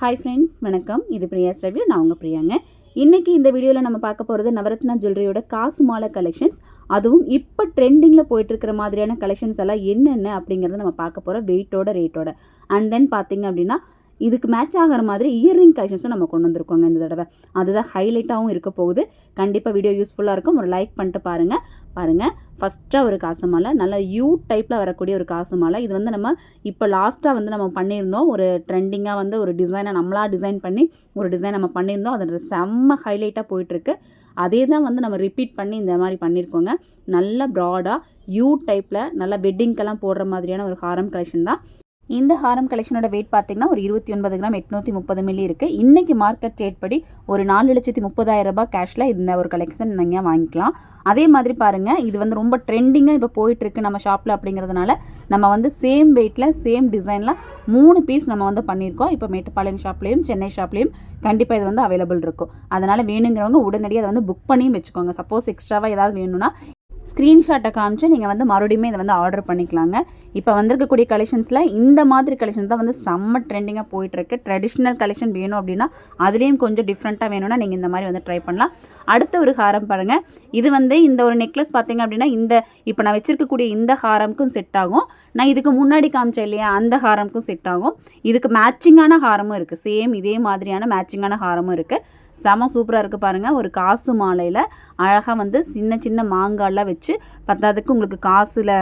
Hi friends வணக்கம். இது பிரியாஸ் ரவ்யூ நான் உங்கள் பிரியாங்க. இன்றைக்கி இந்த வீடியோவில் நம்ம பார்க்க போகிறது நவரத்னா ஜுவல்லரியோட காசு மாலை கலெக்ஷன்ஸ் அதுவும் இப்போ ட்ரெண்டிங்கில் போயிட்டுருக்கிற மாதிரியான கலெக்ஷன்ஸ் எல்லாம் என்னென்ன அப்படிங்கிறத நம்ம பார்க்க போகிறோம் வெயிட்டோட ரேட்டோட அண்ட் தென் பார்த்திங்க அப்படின்னா இதுக்கு மேட்ச் ஆகிற மாதிரி இயர்ரிங் கலெக்ஷன்ஸும் நம்ம கொண்டு வந்திருக்கோங்க இந்த தடவை. அதுதான் ஹைலைட்டாகவும் இருக்க போகுது. கண்டிப்பாக வீடியோ யூஸ்ஃபுல்லாக இருக்கும். ஒரு லைக் பண்ணிட்டு பாருங்கள் பாருங்கள் ஃபஸ்ட்டாக ஒரு காசு மாலை நல்லா யூ டைப்பில் வரக்கூடிய ஒரு காசு மாலை இது வந்து நம்ம இப்போ லாஸ்ட்டாக வந்து நம்ம பண்ணியிருந்தோம். ஒரு ட்ரெண்டிங்காக வந்து ஒரு டிசைனை நம்மளாக டிசைன் பண்ணி ஒரு டிசைன் நம்ம பண்ணியிருந்தோம். அது செம்ம ஹைலைட்டாக போயிட்டுருக்கு. அதே தான் வந்து நம்ம ரிப்பீட் பண்ணி இந்த மாதிரி பண்ணியிருக்கோங்க. நல்ல ப்ராடாக யூ டைப்பில் நல்ல வெட்டிங்க்கெல்லாம் போடுற மாதிரியான ஒரு ஹாரம் கலெக்ஷன் தான். இந்த ஹாரம் கலெக்ஷனோட வெயிட் பார்த்தீங்கன்னா ஒரு இருபத்தி ஒன்பது கிராம் எட்நூற்றி முப்பது மில்லி இருக்குது இன்றைக்கி மார்க்கெட் ரேட் படி ஒரு நாலு லட்சத்தி முப்பதாயிரம் ரூபாய் கேஷில் இந்த ஒரு கலெக்ஷன் நீங்கள் வாங்கிக்கலாம். அதே மாதிரி பாருங்கள் இது வந்து ரொம்ப ட்ரெண்டிங்காக இப்போ போயிட்டுருக்கு நம்ம ஷாப்பில் அப்படிங்கிறதுனால நம்ம வந்து சேம் வெயிட்டில் சேம் டிசைனில் மூணு பீஸ் நம்ம வந்து பண்ணியிருக்கோம். இப்போ மேட்டுப்பாளையம் ஷாப்லேயும் சென்னை ஷாப்லேயும் கண்டிப்பாக இது வந்து அவைலபிள் இருக்கும். அதனால் வேணுங்கிறவங்க உடனடியாக அதை வந்து புக் பண்ணியும் வச்சுக்கோங்க. சப்போஸ் எக்ஸ்ட்ராவாக ஏதாவது வேணும்னா ஸ்க்ரீன்ஷாட்டை காமிச்சு நீங்கள் வந்து மறுபடியுமே இதை வந்து ஆர்டர் பண்ணிக்கலாங்க. இப்போ வந்திருக்கக்கூடிய கலெக்ஷன்ஸில் இந்த மாதிரி கலெக்ஷன் தான் வந்து செம்ம ட்ரெண்டிங்காக போயிட்டுருக்கு. ட்ரெடிஷ்னல் கலெக்ஷன் வேணும் அப்படின்னா அதுலேயும் கொஞ்சம் டிஃப்ரெண்ட்டாக வேணும்னா நீங்கள் இந்த மாதிரி வந்து ட்ரை பண்ணலாம். அடுத்த ஒரு ஹாரம் பாருங்கள் இது வந்து இந்த ஒரு நெக்லஸ் பார்த்தீங்க அப்படின்னா இந்த இப்போ நான் வச்சுருக்கக்கூடிய இந்த ஹாரமுக்கும் செட் ஆகும். நான் இதுக்கு முன்னாடி காமிச்சேன் இல்லையா அந்த ஹாரமுக்கும் செட் ஆகும். இதுக்கு மேட்சிங்கான ஹாரமும் இருக்குது சேம் இதே மாதிரியான மேட்சிங்கான ஹாரமும் இருக்குது செம சூப்பராக இருக்குது பாருங்கள் ஒரு காசு மாலையில் அழகாக வந்து சின்ன சின்ன மாங்காய்லாம் வச்சு பத்தாததுக்கு உங்களுக்கு காசில்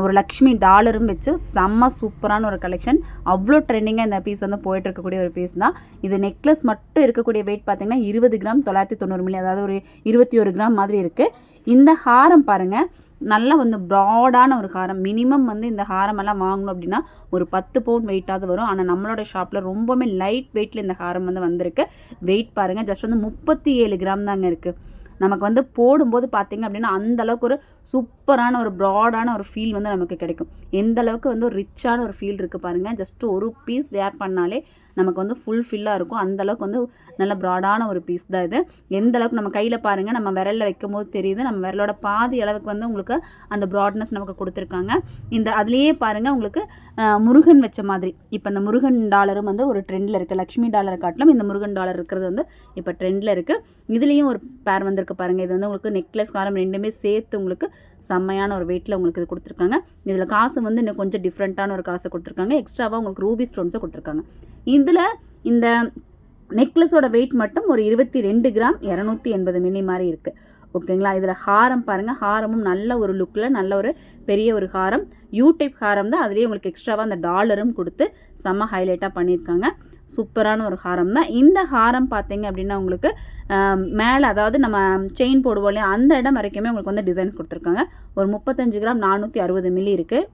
ஒரு லக்ஷ்மி டாலரும் வச்சு செம்ம சூப்பரான ஒரு கலெக்ஷன் அவ்வளோ ட்ரெண்டிங்காக இந்த பீஸ் வந்து போயிட்டு இருக்கக்கூடிய ஒரு பீஸ் தான். இது நெக்லஸ் மட்டும் இருக்கக்கூடிய வெயிட் பார்த்தீங்கன்னா இருபது கிராம் தொள்ளாயிரத்தி தொண்ணூறு மில்லி அதாவது ஒரு இருபத்தி ஒரு கிராம் மாதிரி இருக்குது இந்த ஹாரம் பாருங்கள் நல்லா வந்து ப்ராடான ஒரு ஹாரம். மினிமம் வந்து இந்த ஹாரமெல்லாம் வாங்கணும் அப்படின்னா ஒரு பத்து பவுண்ட் வெயிட்டாவது வரும். ஆனால் நம்மளோட ஷாப்பில் ரொம்பவுமே லைட் வெயிட்டில் இந்த ஹாரம் வந்து வந்திருக்கு. வெயிட் பாருங்கள் ஜஸ்ட் வந்து முப்பத்தி ஏழு கிராம் தாங்க இருக்குது நமக்கு வந்து போடும்போது பார்த்திங்க அப்படின்னா அந்த அளவுக்கு ஒரு சூப்பரான ஒரு ப்ராடான ஒரு ஃபீல் வந்து நமக்கு கிடைக்கும். எந்த அளவுக்கு வந்து ஒரு ரிச்சான ஒரு ஃபீல் இருக்குது பாருங்கள் ஜஸ்ட் ஒரு பீஸ் வேர் பண்ணாலே நமக்கு வந்து ஃபுல் ஃபில்லாக இருக்கும். அந்த அளவுக்கு வந்து நல்ல ப்ராடான ஒரு பீஸ் தான் இது. எந்த அளவுக்கு நம்ம கையில் பாருங்கள் நம்ம விரலில் வைக்கும் போது தெரியுது. நம்ம விரலோட பாதி அளவுக்கு வந்து உங்களுக்கு அந்த ப்ராட்னஸ் நமக்கு கொடுத்துருக்காங்க. இந்த அதுலேயே பாருங்கள் உங்களுக்கு முருகன் வச்ச மாதிரி. இப்போ இந்த முருகன் டாலரும் வந்து ஒரு ட்ரெண்டில் இருக்குது லக்ஷ்மி டாலரை காட்டிலும் இந்த முருகன் டாலர் இருக்கிறது வந்து இப்போ ட்ரெண்டில் இருக்குது இதுலேயும் ஒரு பேர் வந்திருக்கு. பாருங்கள் இது வந்து உங்களுக்கு நெக்லஸ் காரம் ரெண்டுமே சேர்த்து உங்களுக்கு செம்மையான ஒரு வெயிட்டில் உங்களுக்கு இது கொடுத்துருக்காங்க. இதில் காசு வந்து இன்னும் கொஞ்சம் டிஃப்ரெண்ட்டான ஒரு காசு கொடுத்துருக்காங்க. எக்ஸ்ட்ராவாக உங்களுக்கு ரூபி ஸ்டோன்ஸை கொடுத்துருக்காங்க. இதில் இந்த நெக்லஸோட வெயிட் மட்டும் ஒரு இருபத்தி ரெண்டு கிராம் இரநூத்தி எண்பது மில்லி மாதிரி இருக்குது ஓகேங்களா இதில் ஹாரம் பாருங்கள் ஹாரமும் நல்ல ஒரு லுக்கில் நல்ல ஒரு பெரிய ஒரு ஹாரம். யூ டைப் ஹாரம் தான். அதுலேயே உங்களுக்கு எக்ஸ்ட்ராவாக அந்த டாலரும் கொடுத்து செம்ம ஹைலைட்டாக பண்ணியிருக்காங்க. சூப்பரான ஒரு ஹாரம் தான். இந்த ஹாரம் பார்த்தீங்க அப்படின்னா உங்களுக்கு மேலே அதாவது நம்ம செயின் போடுவோம் இல்லையா அந்த இடம் வரைக்குமே உங்களுக்கு வந்து டிசைன்ஸ் கொடுத்துருக்காங்க. ஒரு முப்பத்தஞ்சு கிராம் நானூற்றி அறுபது மில்லி இருக்குது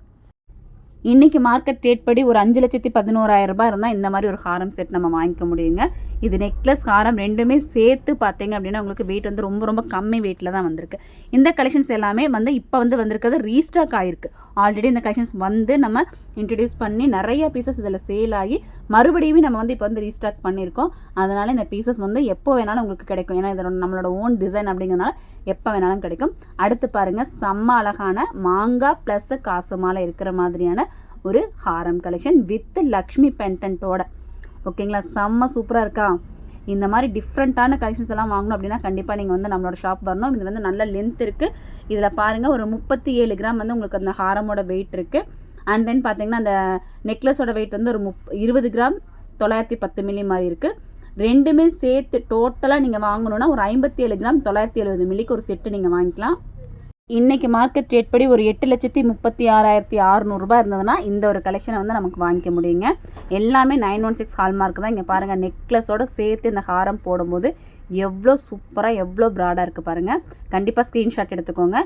இன்றைக்கி மார்க்கெட் ரேட் படி ஒரு அஞ்சு லட்சத்தி பதினோராயிரம் ரூபாய் இருந்தால் இந்த மாதிரி ஒரு ஹாரம் செட் நம்ம வாங்கிக்க முடியுங்க. இது நெக்லஸ் ஹாரம் ரெண்டுமே சேர்த்து பார்த்தீங்க அப்படின்னா உங்களுக்கு வெயிட் வந்து ரொம்ப ரொம்ப கம்மி வெயிட்டில் தான் வந்திருக்கு. இந்த கலெக்ஷன்ஸ் எல்லாமே வந்து இப்போ வந்து வந்திருக்கிறது ரீஸ்டாக் ஆகிருக்கு ஆல்ரெடி இந்த கலெக்ஷன்ஸ் வந்து நம்ம இன்ட்ரடியூஸ் பண்ணி நிறைய பீசஸ் இதில் சேல் ஆகி மறுபடியும் நம்ம வந்து இப்போ வந்து ரீஸ்டாக் பண்ணியிருக்கோம். அதனால் இந்த பீசஸ் வந்து எப்போ வேணாலும் உங்களுக்கு கிடைக்கும். ஏன்னா இதோட நம்மளோட ஓன் டிசைன் அப்படிங்கிறனால எப்போ வேணாலும் கிடைக்கும். அடுத்து பாருங்கள் செம்ம அழகான மாங்காய் ப்ளஸ் காசு மாலை இருக்கிற மாதிரியான ஒரு ஹாரம் கலெக்ஷன் வித் லக்ஷ்மி பென்டன்ட்டோட ஓகேங்களா? செம்ம சூப்பராக இருக்கா? இந்த மாதிரி டிஃப்ரெண்ட்டான கலெக்ஷன்ஸ் எல்லாம் வாங்கணும் அப்படின்னா கண்டிப்பாக நீங்கள் வந்து நம்மளோட ஷாப் வரணும். இது வந்து நல்ல லென்த் இருக்குது இதில் பாருங்கள் ஒரு முப்பத்தி ஏழு கிராம் வந்து உங்களுக்கு அந்த ஹாரமோட வெயிட் இருக்குது அண்ட் தென் பார்த்தீங்கன்னா அந்த நெக்லஸோட வெயிட் வந்து ஒரு முப் இருபது கிராம் தொள்ளாயிரத்தி பத்து மில்லி மாதிரி இருக்குது ரெண்டுமே சேர்த்து டோட்டலாக நீங்கள் வாங்கணுன்னா ஒரு ஐம்பத்தி ஏழு கிராம் தொள்ளாயிரத்தி எழுபது மில்லிக்கு ஒரு செட்டு நீங்கள் வாங்கிக்கலாம். இன்றைக்கி மார்க்கெட் ரேட் படி ஒரு எட்டு லட்சத்தி முப்பத்தி ஆறாயிரத்தி அறநூறுபா இருந்ததுன்னா இந்த ஒரு கலெக்ஷனை வந்து நமக்கு வாங்கிக்க முடியுங்க. எல்லாமே நைன் ஒன் சிக்ஸ் ஹால்மார்க் தான். இங்கே பாருங்கள் நெக்லஸோடு சேர்த்து இந்த ஹாரம் போடும்போது எவ்வளோ சூப்பராக எவ்வளோ ப்ராடாக இருக்குது பாருங்கள் கண்டிப்பாக ஸ்க்ரீன்ஷாட் எடுத்துக்கோங்க.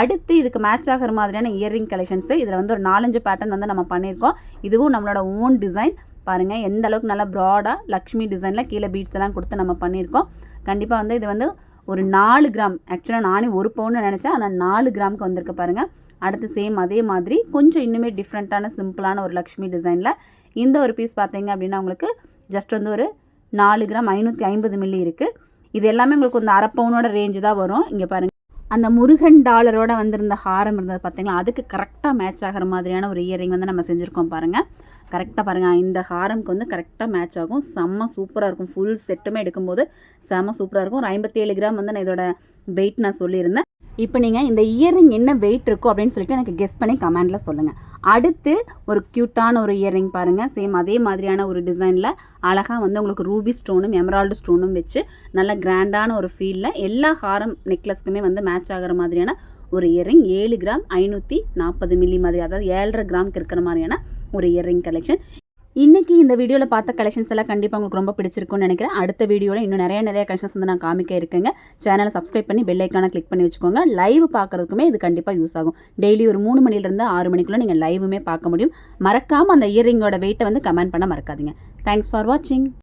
அடுத்து இதுக்கு மேட்ச் ஆகிற மாதிரியான இயரிங் கலெக்ஷன்ஸு இதில் வந்து ஒரு நாலஞ்சு பேட்டர்ன் வந்து நம்ம பண்ணியிருக்கோம். இதுவும் நம்மளோட ஓன் டிசைன் பாருங்கள் எந்த அளவுக்கு நல்லா ப்ராடாக லக்ஷ்மி டிசைனில் கீழே பீட்ஸ் எல்லாம் கொடுத்து நம்ம பண்ணியிருக்கோம். கண்டிப்பாக வந்து இது வந்து ஒரு நாலு கிராம். ஆக்சுவலாக நானே ஒரு பவுன்னு நினச்சேன். ஆனால் நாலு கிராமுக்கு வந்திருக்க பாருங்கள் அடுத்து சேம் அதே மாதிரி கொஞ்சம் இன்னுமே டிஃப்ரெண்ட்டான சிம்பிளான ஒரு லக்ஷ்மி டிசைனில் இந்த ஒரு பீஸ் பார்த்தீங்க அப்படின்னா உங்களுக்கு ஜஸ்ட் வந்து ஒரு நாலு கிராம் ஐநூற்றி ஐம்பது மில்லி இருக்குது இது எல்லாமே உங்களுக்கு ஒரு அரை பவுனோட ரேஞ்சு தான் வரும். இங்கே பாருங்கள் அந்த முருகன் டாலரோட வந்திருந்த ஹாரம் இருந்தது பார்த்தீங்களா? அதுக்கு கரெக்டாக மேட்ச் ஆகிற மாதிரியான ஒரு இயரிங் வந்து நம்ம செஞ்சுருக்கோம் பாருங்கள் கரெக்டாக பாருங்கள் இந்த ஹாரம்க்கு வந்து கரெக்டாக மேட்ச் ஆகும். செம்ம சூப்பராக இருக்கும். ஃபுல் செட்டுமே எடுக்கும்போது செம்ம சூப்பராக இருக்கும். ஒரு ஐம்பத்தேழு கிராம் வந்து நான் இதோட வெயிட் நான் சொல்லியிருந்தேன். இப்போ நீங்கள் இந்த இயரிங் என்ன வெயிட் இருக்கும் அப்படின்னு சொல்லிட்டு எனக்கு கெஸ் பண்ணி கமெண்டில் சொல்லுங்கள் அடுத்து ஒரு க்யூட்டான ஒரு இயரிங் பாருங்கள் சேம் அதே மாதிரியான ஒரு டிசைனில் அழகாக வந்து உங்களுக்கு ரூபி ஸ்டோனும் எமரால்டு ஸ்டோனும் வச்சு நல்ல கிராண்டான ஒரு ஃபீலில் எல்லா ஹாரம் நெக்லஸ்க்குமே வந்து மேட்ச் ஆகிற மாதிரியான ஒரு இயரிங் ஏழு கிராம் ஐநூற்றி நாற்பது மில்லி மாதிரி அதாவது ஏழரை கிராம்க்கு இருக்கிற மாதிரியான ஒரு இயரிங் கலெக்ஷன் இன்றைக்கி இந்த வீடியோவில் பார்த்த கலெக்ஷன்ஸ் எல்லாம் கண்டிப்பாக உங்களுக்கு ரொம்ப பிடிச்சிருக்கும்னு நினைக்கிறேன். அடுத்த வீடியோவில் இன்னும் நிறைய நிறைய கலெக்ஷன்ஸ் வந்து நான் காமிக்க இருக்கேங்க. சேனலை சப்ஸ்கிரைப் பண்ணி பெல் ஐக்கானை கிளிக் பண்ணி வச்சுக்கோங்க. லைவ் பார்க்குறதுக்குமே இது கண்டிப்பாக யூஸ் ஆகும். டெய்லி ஒரு மூணு மணிலேருந்து ஆறு மணிக்குள்ளே நீங்கள் லைவுமே பார்க்க முடியும். மறக்காமல் அந்த இயரிங்கோட வெயிட்டை வந்து கமெண்ட் பண்ண மறக்காதீங்க. தேங்க்ஸ் ஃபார் வாட்சிங்